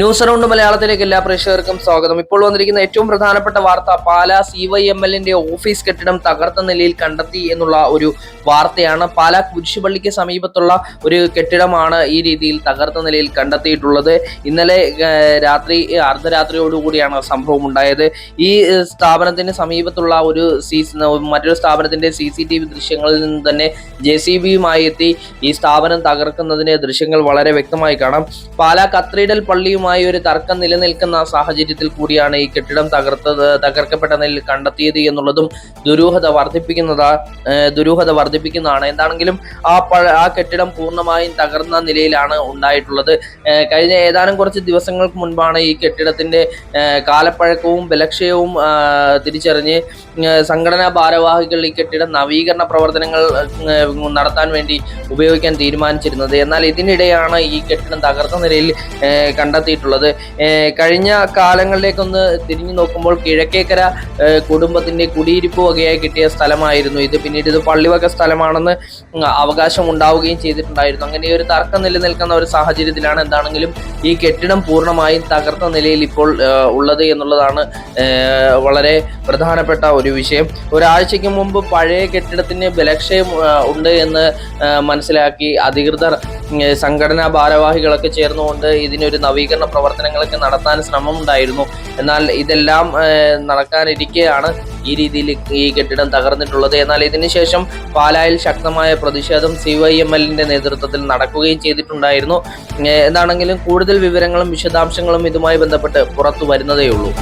News round മലയാളത്തിലേക്ക് എല്ലാ പ്രേക്ഷകർക്കും സ്വാഗതം. ഇപ്പോൾ വന്നിരിക്കുന്ന ഏറ്റവും പ്രധാനപ്പെട്ട വാർത്ത പാലാ സി വൈ എം എല്ലിന്റെ ഓഫീസ് കെട്ടിടം തകർത്ത നിലയിൽ കണ്ടെത്തി എന്നുള്ള ഒരു വാർത്തയാണ്. പാലാ കുരിശുപള്ളിക്ക് സമീപത്തുള്ള ഒരു കെട്ടിടമാണ് ഈ രീതിയിൽ തകർത്ത നിലയിൽ കണ്ടെത്തിയിട്ടുള്ളത്. ഇന്നലെ രാത്രി അർദ്ധരാത്രിയോടുകൂടിയാണ് സംഭവം ഉണ്ടായത്. ഈ സ്ഥാപനത്തിന് സമീപത്തുള്ള ഒരു സി മറ്റൊരു സ്ഥാപനത്തിന്റെ സി സി ടി വി ദൃശ്യങ്ങളിൽ നിന്ന് തന്നെ ജെ സി ബിയുമായി എത്തി ഈ സ്ഥാപനം തകർക്കുന്നതിന് ദൃശ്യങ്ങൾ വളരെ വ്യക്തമായി കാണാം. പാലാ കത്രീഡൽ പള്ളിയുമായി ഒരു തർക്കം നിലനിൽക്കുന്ന സാഹചര്യത്തിൽ കൂടിയാണ് ഈ കെട്ടിടം തകർത്തത് തകർക്കപ്പെട്ട നിലയിൽ കണ്ടെത്തിയത് എന്നുള്ളതും ദുരൂഹത വർദ്ധിപ്പിക്കുന്നതാ ദുരൂഹത വർദ്ധിപ്പിക്കുന്നതാണ്. എന്താണെങ്കിലും ആ ആ കെട്ടിടം പൂർണമായും തകർന്ന നിലയിലാണ് ഉണ്ടായിട്ടുള്ളത്. കഴിഞ്ഞ ഏതാനും കുറച്ച് ദിവസങ്ങൾക്ക് മുൻപാണ് ഈ കെട്ടിടത്തിന്റെ കാലപ്പഴക്കവും ബലക്ഷയവും തിരിച്ചറിഞ്ഞ് സംഘടനാ ഭാരവാഹികൾ ഈ കെട്ടിടം നവീകരണ പ്രവർത്തനങ്ങൾ നടത്താൻ വേണ്ടി ഉപയോഗിക്കാൻ തീരുമാനിച്ചിരുന്നത്. എന്നാൽ ഇതിനിടെയാണ് ഈ കെട്ടിടം തകർന്ന നിലയിൽ ഏഹ് കണ്ടെത്തിയിട്ടുള്ളത്. ഏഹ് കഴിഞ്ഞ കാലങ്ങളിലേക്കൊന്ന് തിരിഞ്ഞു നോക്കുമ്പോൾ കിഴക്കേക്കര കുടുംബത്തിന്റെ കുടിയിരിപ്പ് വകയായി കിട്ടിയ സ്ഥലമായിരുന്നു ഇത്. പിന്നീട് ഇത് പള്ളിവക സ്ഥലമാണെന്ന് അവകാശം ഉണ്ടാവുകയും ചെയ്തിട്ടുണ്ടായിരുന്നു. അങ്ങനെ ഒരു തർക്കം നിലനിൽക്കുന്ന ഒരു സാഹചര്യത്തിലാണ് എന്താണെങ്കിലും ഈ കെട്ടിടം പൂർണമായും തകർത്ത നിലയിൽ ഇപ്പോൾ ഉള്ളത് എന്നുള്ളതാണ് വളരെ പ്രധാനപ്പെട്ട ഒരു വിഷയം. ഒരാഴ്ചയ്ക്ക് മുമ്പ് പഴയ കെട്ടിടത്തിന് ബലക്ഷയം ഉണ്ട് എന്ന് മനസ്സിലാക്കി അധികൃതർ സംഘടനാ ഭാരവാഹികളൊക്കെ ചേർന്നുകൊണ്ട് ഇതിനൊരു നവീകരണ പ്രവർത്തനങ്ങളൊക്കെ നടത്താൻ ശ്രമമുണ്ടായിരുന്നു. എന്നാൽ ഇതെല്ലാം നടക്കാനിരിക്കെയാണ് ഈ രീതിയിൽ ഈ കെട്ടിടം തകർന്നിട്ടുള്ളത്. എന്നാൽ ഇതിനുശേഷം പാലായിൽ ശക്തമായ പ്രതിഷേധം സി വൈ എം എല്ലിന്റെ നേതൃത്വത്തിൽ നടക്കുകയും ചെയ്തിട്ടുണ്ടായിരുന്നു. എന്താണെങ്കിലും കൂടുതൽ വിവരങ്ങളും വിശദാംശങ്ങളും ഇതുമായി ബന്ധപ്പെട്ട് പുറത്തു വരുന്നതേ ഉള്ളൂ